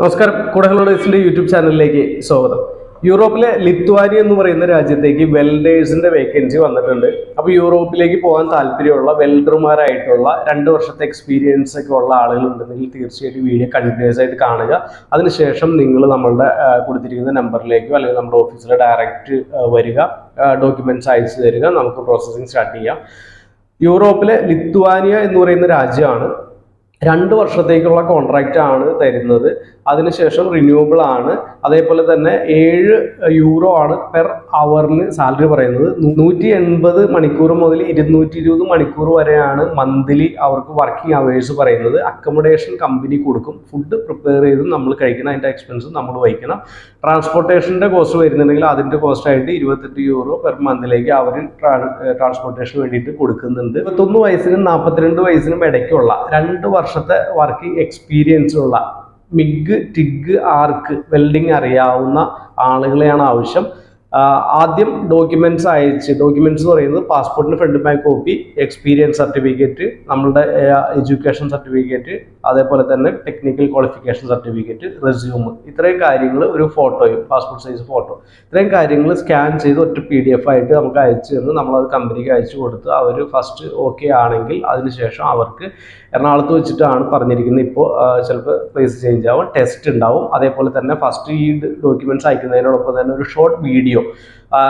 നമസ്കാരം. കുടകളുടെ യൂട്യൂബ് ചാനലിലേക്ക് സ്വാഗതം. യൂറോപ്പിലെ ലിത്വാനിയ എന്ന് പറയുന്ന രാജ്യത്തേക്ക് വെൽഡേഴ്സിന്റെ വേക്കൻസി വന്നിട്ടുണ്ട്. അപ്പോൾ യൂറോപ്പിലേക്ക് പോകാൻ താല്പര്യമുള്ള വെൽഡർമാരായിട്ടുള്ള രണ്ട് വർഷത്തെ എക്സ്പീരിയൻസ് ഒക്കെ ഉള്ള ആളുകളുണ്ടെങ്കിൽ തീർച്ചയായിട്ടും വീഡിയോ കണ്ടിന്യൂസ് ആയിട്ട് കാണുക. അതിനുശേഷം നിങ്ങൾ നമ്മളുടെ കൊടുത്തിരിക്കുന്ന നമ്പറിലേക്കോ അല്ലെങ്കിൽ നമ്മുടെ ഓഫീസിൽ ഡയറക്റ്റ് വരിക ഡോക്യുമെന്റ്സ് അയച്ചു തരിക. നമുക്ക് പ്രോസസ്സിംഗ് സ്റ്റാർട്ട് ചെയ്യാം. യൂറോപ്പിലെ ലിത്വാനിയ എന്ന് പറയുന്ന രാജ്യമാണ് രണ്ട് വർഷത്തേക്കുള്ള കോൺട്രാക്റ്റ് ആണ് തരുന്നത്. അതിനുശേഷം റിന്യൂവബിൾ ആണ്. അതേപോലെ തന്നെ ഏഴ് യൂറോ ആണ് പെർ അവറിന് സാലറി പറയുന്നത്. നൂറ്റി എൺപത് മണിക്കൂർ മുതൽ ഇരുന്നൂറ്റി ഇരുപത് മണിക്കൂർ വരെയാണ് മന്ത്ലി അവർക്ക് വർക്കിംഗ് അവേഴ്സ് പറയുന്നത്. അക്കോമഡേഷൻ കമ്പനി കൊടുക്കും. ഫുഡ് പ്രിപ്പയർ ചെയ്ത് നമ്മൾ കഴിക്കണം. അതിന്റെ എക്സ്പെൻസ് നമ്മൾ വഹിക്കണം. ട്രാൻസ്പോർട്ടേഷന്റെ കോസ്റ്റ് വരുന്നുണ്ടെങ്കിൽ അതിന്റെ കോസ്റ്റ് ആയിട്ട് ഇരുപത്തെട്ട് യൂറോ പെർ മന്തിലേക്ക് അവർ ട്രാൻസ്പോർട്ടേഷന് വേണ്ടിയിട്ട് കൊടുക്കുന്നുണ്ട്. ഇരുപത്തൊന്ന് വയസ്സിനും നാൽപ്പത്തിരണ്ട് വയസ്സിനും ഇടയ്ക്കുള്ള രണ്ട് വർഷത്തെ വർക്ക് എക്സ്പീരിയൻസ് ഉള്ള മിഗ് ടിഗ് ആർക്ക് വെൽഡിംഗ് അറിയാവുന്ന ആളുകളെയാണ് ആവശ്യം. ആദ്യം ഡോക്യുമെന്റ്സ് അയച്ച് ഡോക്യുമെന്റ്സ് എന്ന് പറയുന്നത് പാസ്പോർട്ടിന് front back copy experience certificate നമ്മളുടെ എഡ്യൂക്കേഷൻ സർട്ടിഫിക്കറ്റ് അതേപോലെ തന്നെ ടെക്നിക്കൽ ക്വാളിഫിക്കേഷൻ സർട്ടിഫിക്കറ്റ് റെസ്യൂം ഇത്രയും കാര്യങ്ങൾ ഒരു ഫോട്ടോയും പാസ്പോർട്ട് സൈസ് ഫോട്ടോ ഇത്രയും കാര്യങ്ങൾ സ്കാൻ ചെയ്ത് ഒറ്റ പി ഡി എഫ് ആയിട്ട് നമുക്ക് അയച്ചു തന്ന് നമ്മളത് കമ്പനിക്ക് അയച്ചു കൊടുത്ത് അവർ ഫസ്റ്റ് ഓക്കെ ആണെങ്കിൽ അതിനുശേഷം അവർക്ക് എറണാകുളത്ത് വെച്ചിട്ടാണ് പറഞ്ഞിരിക്കുന്നത് ഇപ്പോൾ ചിലപ്പോൾ പ്ലേസ് ചേഞ്ച് ആവും ടെസ്റ്റ് ഉണ്ടാവും. അതേപോലെ തന്നെ ഫസ്റ്റ് ഈ ഡോക്യുമെന്റ്സ് അയക്കുന്നതിനോടൊപ്പം തന്നെ ഒരു ഷോർട്ട് വീഡിയോ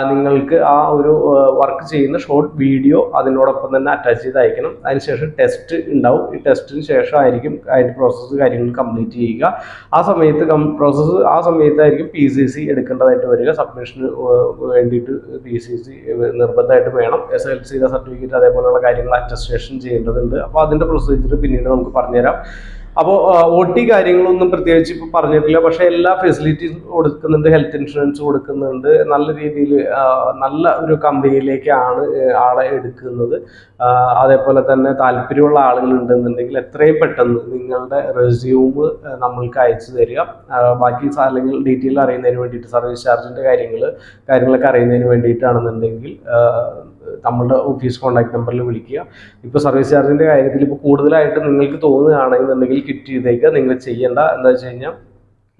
നിങ്ങൾക്ക് ആ ഒരു വർക്ക് ചെയ്യുന്ന ഷോർട്ട് വീഡിയോ അതിനോടൊപ്പം തന്നെ അറ്റാച്ച് ചെയ്ത് അയക്കണം. അതിനുശേഷം ടെസ്റ്റ് ഉണ്ടാവും. ഈ ടെസ്റ്റിന് ശേഷം ആയിരിക്കും അതിന്റെ പ്രോസസ്സ് കാര്യങ്ങൾ കംപ്ലീറ്റ് ചെയ്യുക. ആ സമയത്ത് പ്രോസസ്സ് ആ സമയത്തായിരിക്കും പി സി സി എടുക്കേണ്ടതായിട്ട് വരിക. സബ്മിഷന് വേണ്ടിയിട്ട് പി സി സി നിർബന്ധമായിട്ട് വേണം. എസ് എൽ സിയുടെ സർട്ടിഫിക്കറ്റ് അതേപോലെയുള്ള കാര്യങ്ങൾ അറ്റസ്റ്റേഷൻ ചെയ്യേണ്ടതുണ്ട്. അപ്പോൾ അതിന്റെ പ്രൊസീജിയർ പിന്നീട് നമുക്ക് പറഞ്ഞുതരാം. അപ്പോൾ ഒ ടി കാര്യങ്ങളൊന്നും പ്രത്യേകിച്ച് ഇപ്പോൾ പറഞ്ഞിട്ടില്ല. പക്ഷേ എല്ലാ ഫെസിലിറ്റീസ് കൊടുക്കുന്നുണ്ട് ഹെൽത്ത് ഇൻഷുറൻസ് കൊടുക്കുന്നുണ്ട്. നല്ല രീതിയിൽ നല്ല ഒരു കമ്പനിയിലേക്കാണ് ആളെ എടുക്കുന്നത്. അതേപോലെ തന്നെ താല്പര്യമുള്ള ആളുകൾ ഉണ്ടെന്നുണ്ടെങ്കിൽ എത്രയും പെട്ടെന്ന് നിങ്ങളുടെ റെസ്യൂം നമ്മൾക്ക് അയച്ചു തരിക. ബാക്കി അല്ലെങ്കിൽ ഡീറ്റെയിൽ അറിയുന്നതിന് വേണ്ടിയിട്ട് സർവീസ് ചാർജിന്റെ കാര്യങ്ങൾ കാര്യങ്ങളൊക്കെ അറിയുന്നതിന് വേണ്ടിയിട്ടാണെന്നുണ്ടെങ്കിൽ നമ്മളുടെ ഓഫീസ് കോൺടാക്ട് നമ്പറിൽ വിളിക്കുക. ഇപ്പോൾ സർവീസ് ചാർജിന്റെ കാര്യത്തിൽ ഇപ്പോൾ കൂടുതലായിട്ട് നിങ്ങൾക്ക് തോന്നുകയാണെന്നുണ്ടെങ്കിൽ കിറ്റ് ചെയ്തേക്കുക. നിങ്ങൾ ചെയ്യേണ്ട എന്താ വെച്ച് കഴിഞ്ഞാൽ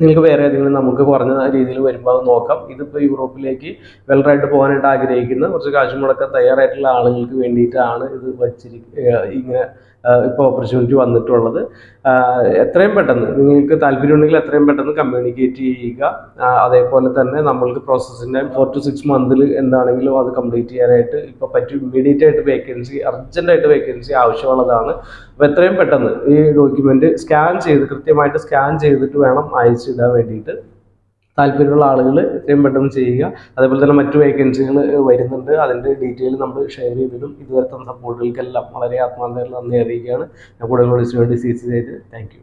നിങ്ങൾക്ക് വേറെ ഏതെങ്കിലും നമുക്ക് കുറഞ്ഞ രീതിയിൽ വരുമ്പോൾ അത് നോക്കാം. ഇതിപ്പോൾ യൂറോപ്പിലേക്ക് വെൽറായിട്ട് പോകാനായിട്ട് ആഗ്രഹിക്കുന്ന കുറച്ച് കാശ് മുടക്കാൻ തയ്യാറായിട്ടുള്ള ആളുകൾക്ക് വേണ്ടിയിട്ടാണ് ഇത് വച്ചിരി ഇങ്ങനെ ഇപ്പോൾ ഓപ്പർച്യൂണിറ്റി വന്നിട്ടുള്ളത്. എത്രയും പെട്ടെന്ന് നിങ്ങൾക്ക് താല്പര്യമുണ്ടെങ്കിൽ എത്രയും പെട്ടെന്ന് കമ്മ്യൂണിക്കേറ്റ് ചെയ്യുക. അതേപോലെ തന്നെ നമ്മൾക്ക് പ്രോസസ്സിന്റെ ഫോർ ടു സിക്സ് മന്തിൽ എന്താണെങ്കിലും അത് കംപ്ലീറ്റ് ചെയ്യാനായിട്ട് ഇപ്പോൾ പറ്റും. ഇമ്മീഡിയറ്റ് ആയിട്ട് വേക്കൻസി അർജന്റായിട്ട് വേക്കൻസി ആവശ്യമുള്ളതാണ്. അപ്പോൾ എത്രയും പെട്ടെന്ന് ഈ ഡോക്യുമെന്റ് സ്കാൻ ചെയ്ത് കൃത്യമായിട്ട് സ്കാൻ ചെയ്തിട്ട് വേണം അയച്ചിടാൻ വേണ്ടിയിട്ട് താല്പര്യമുള്ള ആളുകൾ എത്രയും പെട്ടെന്ന് ചെയ്യുക. അതേപോലെ തന്നെ മറ്റു വേക്കൻസികൾ വരുന്നുണ്ട്. അതിന്റെ ഡീറ്റെയിൽ നമ്മൾ ഷെയർ ചെയ്തിടും. ഇതുവരെ തന്ന സപ്പോർട്ടുകൾക്കെല്ലാം വളരെ ആത്മാർത്ഥമായിട്ടുള്ള നന്ദി അറിയിക്കുകയാണ്. കൂടുതൽ വേണ്ടി സി ചെയ്ത് താങ്ക്